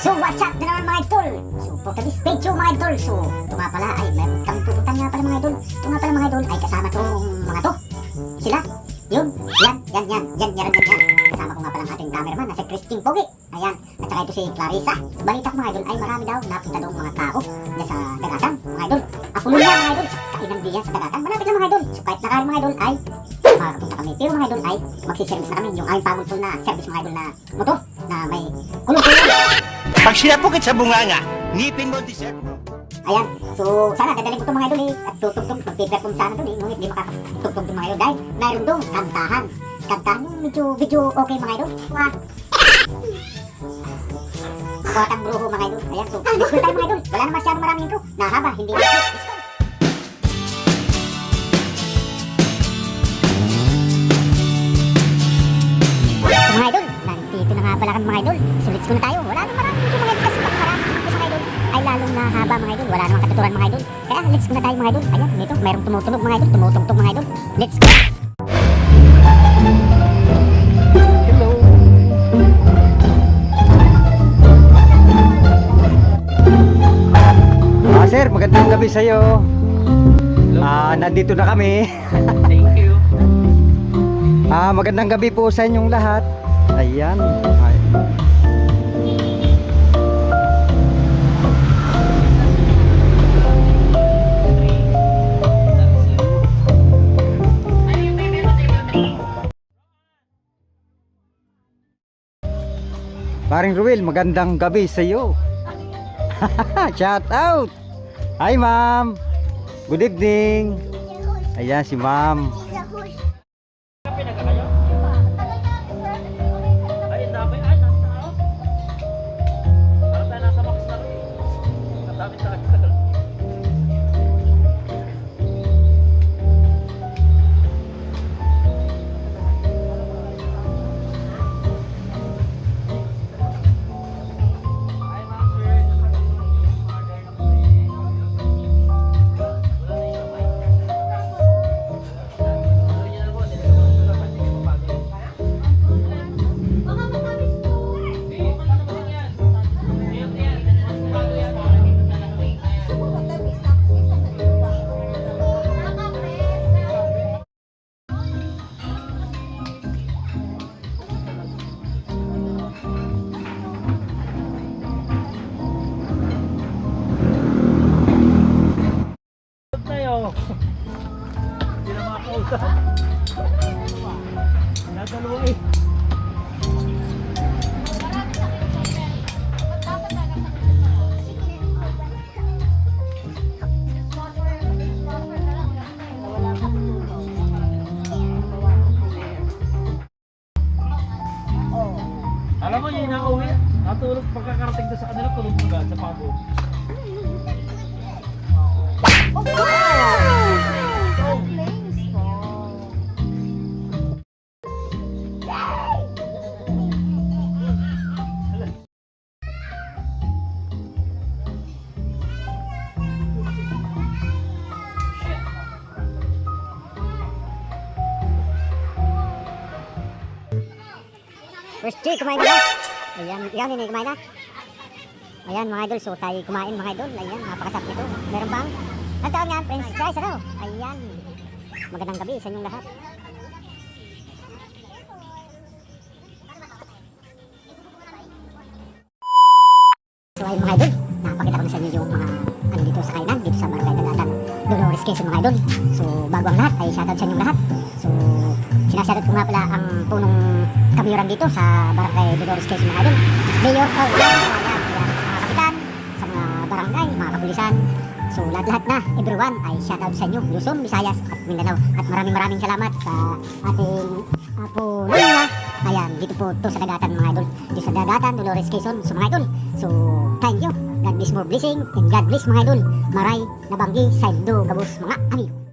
So what's up na naman mga idol? So for today's video mga idol, so ito nga pala ay meron kami pupuntan nga pala mga idol. Ito nga pala mga idol ay kasama tong mga to. Sila, yun, yan, yan, yan, yan, yan, yan, yan. Kasama ko nga pala ang ating cameraman na si Christine Pogi. Ayan, at saka ito si Clarissa. Balita ko mga idol ay marami daw napunta daw mga tao na sa dagatan mga idol. Nun lang mga idol, kainan diyan sa dagatan. Malapit lang mga idol. So kahit nakain mga idol ay makakapunta kami. Pero mga idol ay magsiservice na kami yung aming pamultol na service mga idol na motor na may kulong-kulong. Pag sinapukit sa bunganga, ngipin mo deserve mo. Ayan, so sana dadalhin ko itong mga idol eh. At tutugtog, magpiperform sana doon eh. Ngunit di makakatugtog itong mga idol? Dahil mayroon doon kantahan. Kantahan yung medyo, medyo okay mga idol. Wah. Kuwatang bruho mga idol. Ayan so let's go tayo mga idol. Wala na masyadong maraming intro. Nahaba hindi na. Let's go So mga idol, nandito na nga pala kami mga idol. So let's go na tayo. Ay lalong na haba mga idol. Wala namang katuturan mga idol. Kaya let's go na tayo mga idol. Ayan, dito mayroong tumutunog mga idol, tumutungtong mga idol. Let's go! Ah, sir, magandang gabi sa iyo. Ah, nandito na kami. Thank you. Ah, magandang gabi po sa inyong lahat. Ayan. Ay. Paring Ruel, magandang gabi sa iyo. Shout out. Hi, ma'am. Good evening. Ayan si ma'am. Makakausap. Nadalawa eh. Alam mo, yun yung uwi. Natulog pagkakarating doon sa kanila, tulog mo sa pabo. First G, kumain na? Ayan, ikaw nini, kumain na? Ayan mga idol, so tayo kumain mga idol. Ayan, napakasap nito. Meron bang? Ang tawag niyan, french fries, ano? Ayan. Magandang gabi sa inyong lahat. So ayun mga idol, napakita ko sa inyo yung mga ano dito sa kainan, dito sa Barangay Dalatan, Dolores Quezon mga idol. So bago ang lahat, ay shoutout sa inyong lahat. So sinashoutout ko nga pala ang punong kamiyuran dito sa Barangay Dolores Quezon mga idol. Mayor of Ayan, ayan, sa mga kapitan, sa mga barangay, mga kapulisan. So lahat-lahat na, everyone ay shoutout sa inyo, Luzon, Visayas at Mindanao. At maraming maraming salamat sa ating apo Nina. Ayan, dito po to sa Dagatan mga idol. Dito sa Dagatan, Dolores Quezon, so mga idol. So, thank you. God bless more blessing and God bless mga idol. Maray, nabanggi, sa Gabos, mga amigo.